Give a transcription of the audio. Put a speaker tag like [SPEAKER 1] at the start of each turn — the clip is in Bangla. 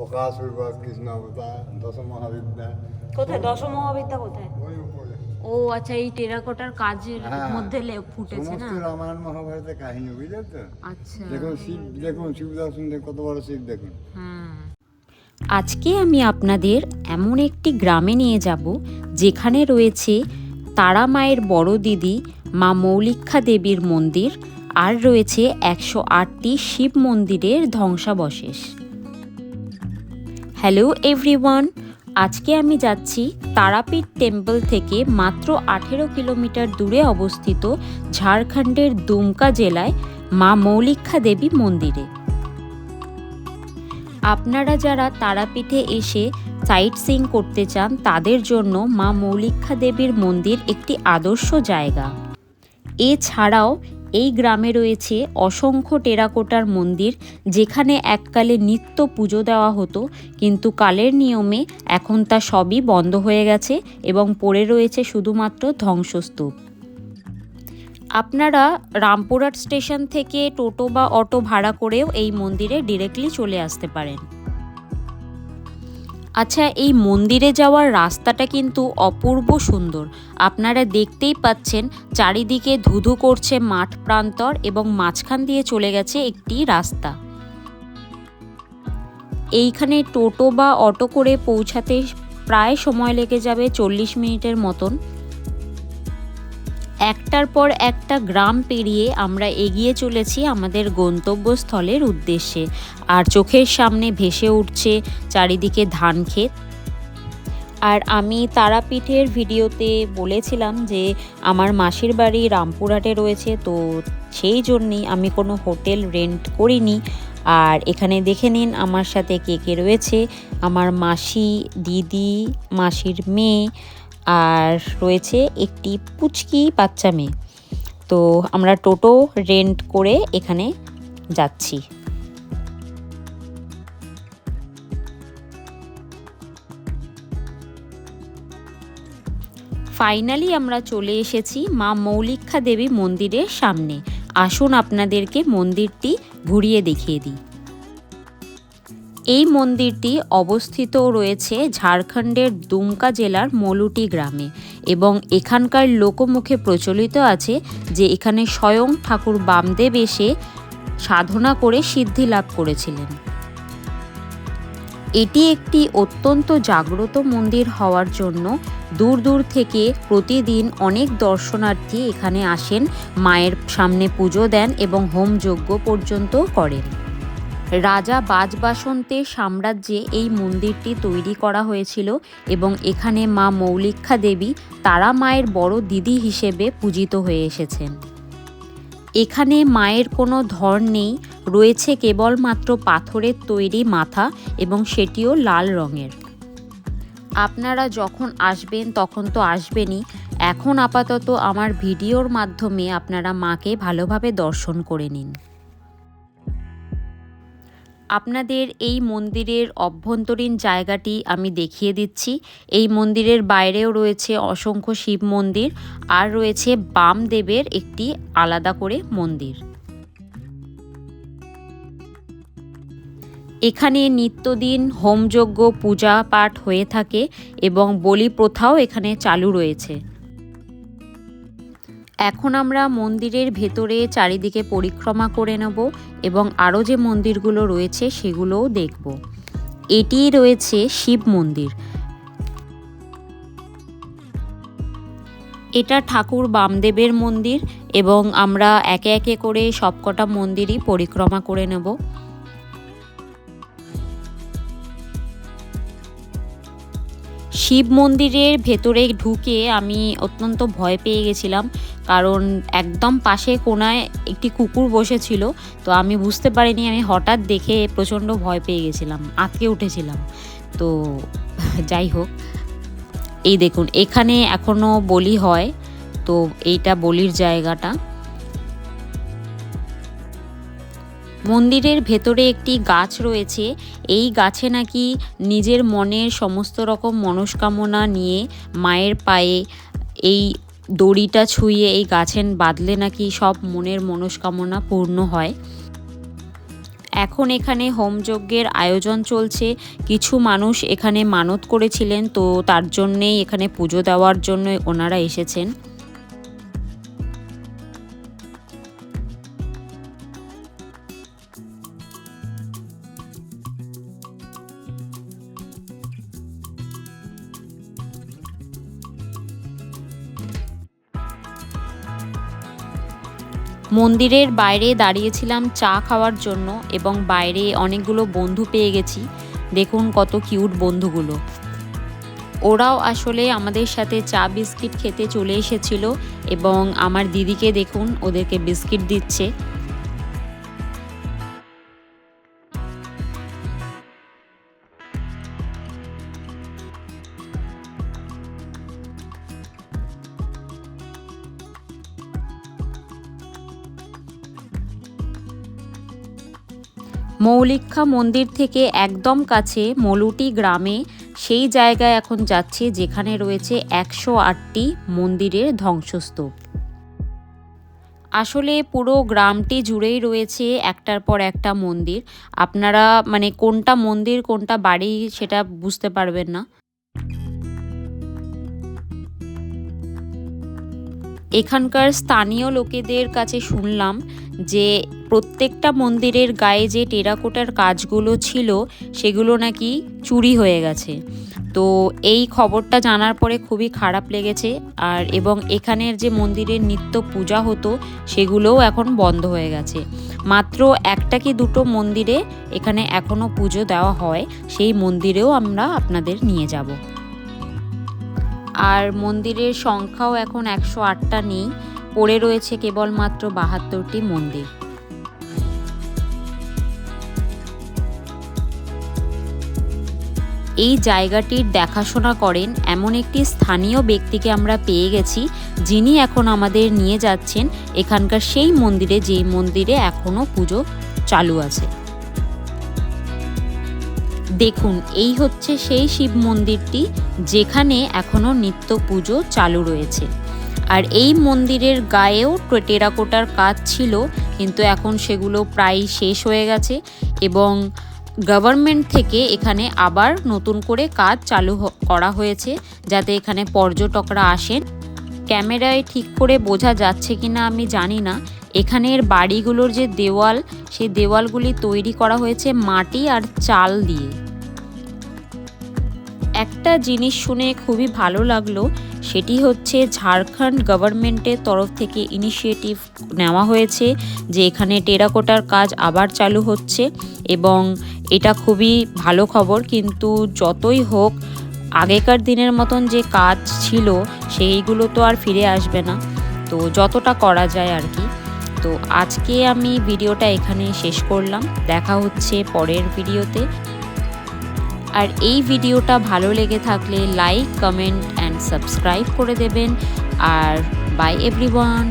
[SPEAKER 1] কৃষ্ণ অবতার দশ মহাবিদ্যা
[SPEAKER 2] কোথায়? দশম মহাবিদ্যা কোথায়?
[SPEAKER 1] ওই উপরে
[SPEAKER 2] ও আচ্ছা এই টেরাকোটার কাজের
[SPEAKER 1] হ্যাঁ।
[SPEAKER 2] মধ্যে লে- ফুটেছে না?
[SPEAKER 1] সমস্ত রামায়ণ মহাভারতের কাহিনী বুঝলে তো
[SPEAKER 2] আচ্ছা।
[SPEAKER 1] দেখুন শিব দেখুন কত বড় শিব দেখুন।
[SPEAKER 2] হ্যাঁ
[SPEAKER 3] আজকে আমি আপনাদের এমন একটি গ্রামে নিয়ে যাব যেখানে রয়েছে তারা মায়ের বড় দিদি মা মৌলিক্ষা দেবীর মন্দির আর রয়েছে একশো আটটি শিব মন্দিরের ধ্বংসাবশেষ। হ্যালো এভরিওয়ান, আজকে আমি যাচ্ছি তারাপীঠ টেম্পল থেকে মাত্র আঠেরো কিলোমিটার দূরে অবস্থিত ঝাড়খণ্ডের দুমকা জেলায় মা মৌলিক্ষা দেবী মন্দিরে। আপনারা যারা তারাপীঠে এসে সাইট সিং করতে চান, তাদের জন্য মা মৌলিক্ষা দেবীর মন্দির একটি আদর্শ জায়গা। এছাড়াও এই গ্রামে রয়েছে অসংখ্য টেরাকোটার মন্দির, যেখানে এককালে নিত্য পুজো দেওয়া হতো, কিন্তু কালের নিয়মে এখন তা সবই বন্ধ হয়ে গেছে এবং পড়ে রয়েছে শুধুমাত্র ধ্বংসস্তূপ। আপনারা রামপুরহাট স্টেশন থেকে টোটো বা অটো ভাড়া করেও এই মন্দিরে ডিরেক্টলি চলে আসতে পারেন। আচ্ছা এই মন্দিরে যাওয়ার রাস্তাটা কিন্তু অপূর্ব সুন্দর। আপনারা দেখতেই পাচ্ছেন, চারিদিকে ধুধু করছে মাঠ প্রান্তর এবং মাঝখান দিয়ে চলে গেছে একটি রাস্তা। এইখানে টোটো বা অটো করে পৌঁছাতে প্রায় সময় লেগে যাবে চল্লিশ মিনিটের মতন। একটার পর একটা গ্রাম পেরিয়ে আমরা এগিয়ে চলেছি আমাদের গন্তব্যস্থলের উদ্দেশ্যে। আর চোখের সামনে ভেসে উঠছে চারিদিকে ধান ক্ষেত। আর আমি তারাপীঠের ভিডিওতে বলেছিলাম যে আমার মাসির বাড়ি রামপুরহাটে রয়েছে, তো সেই জন্যই আমি কোনো হোটেল রেন্ট করিনি। আর এখানে দেখে নিন আমার সাথে কে কে রয়েছে। আমার মাসি, দিদি, মাসির মেয়ে আর রয়েছে একটি পুচকি বাচ্চা মেয়ে। তো আমরা টোটো রেন্ট করে এখানে যাচ্ছি। ফাইনালি আমরা চলে এসেছি মা মৌলিক্ষা দেবী মন্দিরের সামনে। আসুন আপনাদেরকে মন্দিরটি ঘুরিয়ে দেখিয়ে দিই। এই মন্দিরটি অবস্থিত রয়েছে ঝাড়খণ্ডের দুমকা জেলার মলুটি গ্রামে এবং এখানকার লোকমুখে প্রচলিত আছে যে এখানে স্বয়ং ঠাকুর বামদেব এসে সাধনা করে সিদ্ধি লাভ করেছিলেন। এটি একটি অত্যন্ত জাগ্রত মন্দির হওয়ার জন্য দূর দূর থেকে প্রতিদিন অনেক দর্শনার্থী এখানে আসেন, মায়ের সামনে পুজো দেন এবং হোম হোমযজ্ঞ পর্যন্ত করেন। রাজা বাজবাসন্তের সাম্রাজ্যে এই মন্দিরটি তৈরি করা হয়েছিল এবং এখানে মা মৌলিক্ষা দেবী তারা মায়ের বড় দিদি হিসেবে পূজিত হয়ে এসেছেন। এখানে মায়ের কোনো ধর নেই, রয়েছে কেবলমাত্র পাথরের তৈরি মাথা এবং সেটিও লাল রঙের। আপনারা যখন আসবেন তখন তো আসবেনই। এখন আপাতত আমার ভিডিওর মাধ্যমে আপনারা মাকে ভালোভাবে দর্শন করে নিন। আপনাদের এই মন্দিরের অভ্যন্তরীণ জায়গাটি আমি দেখিয়ে দিচ্ছি। এই মন্দিরের বাইরেও রয়েছে অসংখ্য শিব মন্দির আর রয়েছে বামদেবের একটি আলাদা করে মন্দির। এখানে নিত্যদিন হোমযজ্ঞ, পূজা পাঠ হয়ে থাকে এবং বলি প্রথাও এখানে চালু রয়েছে। এখন আমরা মন্দিরের ভেতরে চারিদিকে পরিক্রমা করে নেব এবং আরও যে মন্দিরগুলো রয়েছে সেগুলোও দেখব। এটি রয়েছে শিব মন্দির। এটা ঠাকুর বামদেবের মন্দির এবং আমরা একে একে করে সবকটা মন্দিরই পরিক্রমা করে নেব। শিব মন্দিরের ভেতরে ঢুকে আমি অত্যন্ত ভয় পেয়ে গেছিলাম। কারণ একদম পাশে কোনায় একটি কুকুর বসেছিল। তো আমি বুঝতে পারিনি, আমি হঠাৎ দেখে প্রচণ্ড ভয় পেয়ে গেছিলাম আটকে উঠেছিলাম। তো যাই হোক, এই দেখুন, এখানে এখনও বলি হয়। তো এইটা বলির জায়গাটা। মন্দিরের ভেতরে একটি গাছ রয়েছে। এই গাছে নাকি নিজের মনের সমস্ত রকম মনস্কামনা নিয়ে মায়ের পায়ে এই দড়িটা ছুঁয়ে এই গাছেন বাঁধলে নাকি সব মনের মনস্কামনা পূর্ণ হয়। এখন এখানে হোমযজ্ঞের আয়োজন চলছে। কিছু মানুষ এখানে মানত করেছিলেন, তো তার জন্যেই এখানে পুজো দেওয়ার জন্য ওনারা এসেছেন। মন্দিরের বাইরে দাঁড়িয়েছিলাম চা খাওয়ার জন্য এবং বাইরে অনেকগুলো বন্ধু পেয়ে গেছি। দেখুন কত কিউট বন্ধুগুলো। ওরাও আসলে আমাদের সাথে চা বিস্কিট খেতে চলে এসেছিল এবং আমার দিদিকে দেখুন ওদেরকে বিস্কিট দিচ্ছে। মৌলিক্ষা মন্দির থেকে একদম কাছে মলুটি গ্রামে সেই জায়গায় এখন যাচ্ছে যেখানে রয়েছে একশো আটটি মন্দিরের ধ্বংসস্তূপ। আসলে পুরো গ্রামটি জুড়েই রয়েছে একটার পর একটা মন্দির। আপনারা মানে কোনটা মন্দির, কোনটা বাড়ি সেটা বুঝতে পারবেন না। এখানকার স্থানীয় লোকেদের কাছে শুনলাম যে প্রত্যেকটা মন্দিরের গায়ে যে টেরাকোটার কাজগুলো ছিল, সেগুলো নাকি চুরি হয়ে গেছে। তো এই খবরটা জানার পরে খুবই খারাপ লেগেছে আর এবং এখানের যে মন্দিরের নিত্য পূজা হতো, সেগুলোও এখন বন্ধ হয়ে গেছে। মাত্র একটা কি দুটো মন্দিরে এখানে এখনও পুজো দেওয়া হয়, সেই মন্দিরেও আমরা আপনাদের নিয়ে যাব। আর মন্দিরের সংখ্যাও এখন একশো আটটা নেই। পড়ে রয়েছে কেবলমাত্র বাহাত্তরটি মন্দির। এই জায়গাটির দেখাশোনা করেন এমন একটি স্থানীয় ব্যক্তিকে আমরা পেয়ে গেছি, যিনি এখন আমাদের নিয়ে যাচ্ছেন। এখানকার সেই মন্দিরে যেই মন্দিরে এখনও পুজো চালু আছে। দেখুন, এই হচ্ছে সেই শিব মন্দিরটি যেখানে এখনও নিত্য পুজো চালু রয়েছে। আর এই মন্দিরের গায়েও টেরাকোটার কাজ ছিল, কিন্তু এখন সেগুলো প্রায় শেষ হয়ে গেছে এবং গভর্নমেন্ট থেকে এখানে আবার নতুন করে কাজ চালু করা হয়েছে যাতে এখানে পর্যটকরা আসেন। ক্যামেরায় ঠিক করে বোঝা যাচ্ছে কি না আমি জানি না এখানের বাড়িগুলোর যে দেওয়াল, সেই দেওয়ালগুলি তৈরি করা হয়েছে মাটি আর চাল দিয়ে। একটা জিনিস শুনে খুবই ভালো লাগল, সেটি হচ্ছে ঝাড়খণ্ড গভর্নমেন্টের তরফ থেকে ইনিশিয়েটিভ নেওয়া হয়েছে যে এখানে টেরাকোটার কাজ আবার চালু হচ্ছে এবং এটা খুবই ভালো খবর, কিন্তু যতই হোক, আগেকার দিনের মতন যে কাজ ছিল, সেইগুলো তো আর ফিরে আসবে না। তো যতটা করা যায় আর কি। তো আজকে আমি ভিডিওটা এখানে শেষ করলাম। দেখা হচ্ছে পরের ভিডিওতে। আর এই ভিডিওটা ভালো লেগে থাকলে লাইক, কমেন্ট অ্যান্ড সাবস্ক্রাইব করে দেবেন। আর বাই এভরিওয়ান